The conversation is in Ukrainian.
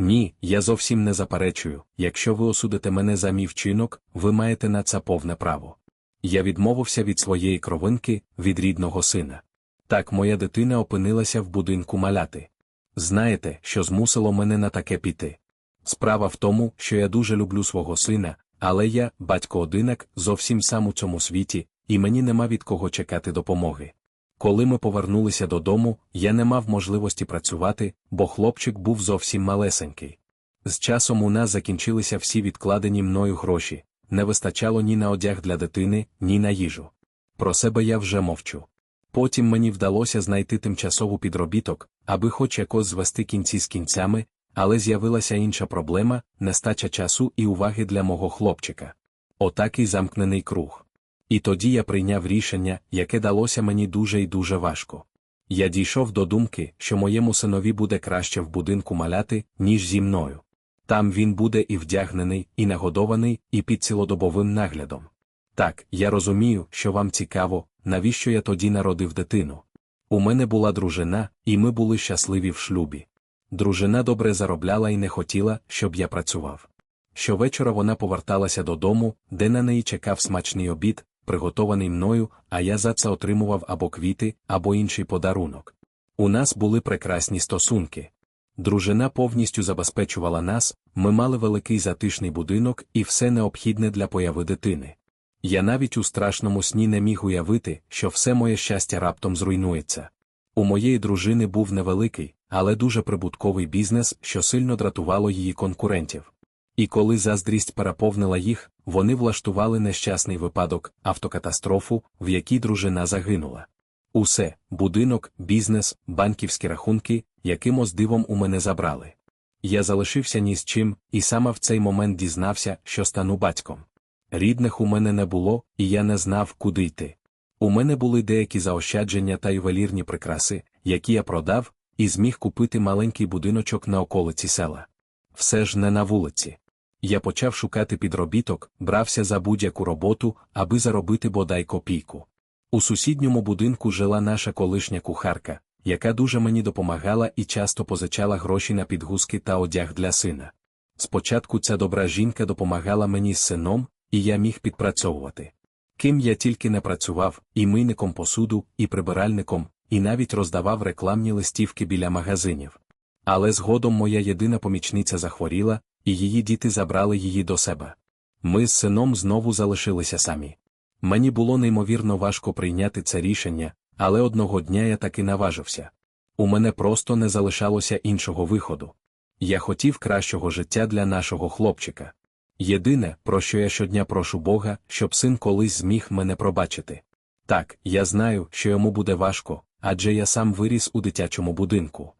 Ні, я зовсім не заперечую. Якщо ви осудите мене за мій вчинок, ви маєте на це повне право. Я відмовився від своєї кровинки, від рідного сина. Так моя дитина опинилася в будинку маляти. Знаєте, що змусило мене на таке піти? Справа в тому, що я дуже люблю свого сина, але я, батько одинак, зовсім сам у цьому світі, і мені нема від кого чекати допомоги. Коли ми повернулися додому, я не мав можливості працювати, бо хлопчик був зовсім малесенький. З часом у нас закінчилися всі відкладені мною гроші, не вистачало ні на одяг для дитини, ні на їжу. Про себе я вже мовчу. Потім мені вдалося знайти тимчасову підробіток, аби хоч якось звести кінці з кінцями, але з'явилася інша проблема нестача часу і уваги для мого хлопчика. Отакий замкнений круг. І тоді я прийняв рішення, яке далося мені дуже і дуже важко. Я дійшов до думки, що моєму синові буде краще в будинку маляти, ніж зі мною. Там він буде і вдягнений, і нагодований, і під цілодобовим наглядом. Так, я розумію, що вам цікаво, навіщо я тоді народив дитину. У мене була дружина, і ми були щасливі в шлюбі. Дружина добре заробляла і не хотіла, щоб я працював. Щовечора вона поверталася додому, де на неї чекав смачний обід, приготований мною, а я за це отримував або квіти, або інший подарунок. У нас були прекрасні стосунки. Дружина повністю забезпечувала нас, ми мали великий затишний будинок і все необхідне для появи дитини. Я навіть у страшному сні не міг уявити, що все моє щастя раптом зруйнується. У моєї дружини був невеликий, але дуже прибутковий бізнес, що сильно дратувало її конкурентів. І коли заздрість переповнила їх, вони влаштували нещасний випадок, автокатастрофу, в якій дружина загинула. Усе будинок, бізнес, банківські рахунки, якимось дивом у мене забрали. Я залишився ні з чим, і саме в цей момент дізнався, що стану батьком. Рідних у мене не було, і я не знав, куди йти. У мене були деякі заощадження та ювелірні прикраси, які я продав, і зміг купити маленький будиночок на околиці села. Все ж не на вулиці. Я почав шукати підробіток, брався за будь-яку роботу, аби заробити бодай копійку. У сусідньому будинку жила наша колишня кухарка, яка дуже мені допомагала і часто позичала гроші на підгузки та одяг для сина. Спочатку ця добра жінка допомагала мені з сином, і я міг підпрацьовувати. Ким я тільки не працював, і мийником посуду, і прибиральником, і навіть роздавав рекламні листівки біля магазинів. Але згодом моя єдина помічниця захворіла, і її діти забрали її до себе. Ми з сином знову залишилися самі. Мені було неймовірно важко прийняти це рішення, але одного дня я таки наважився. У мене просто не залишалося іншого виходу. Я хотів кращого життя для нашого хлопчика. Єдине, про що я щодня прошу Бога, щоб син колись зміг мене пробачити. Так, я знаю, що йому буде важко, адже я сам виріс у дитячому будинку.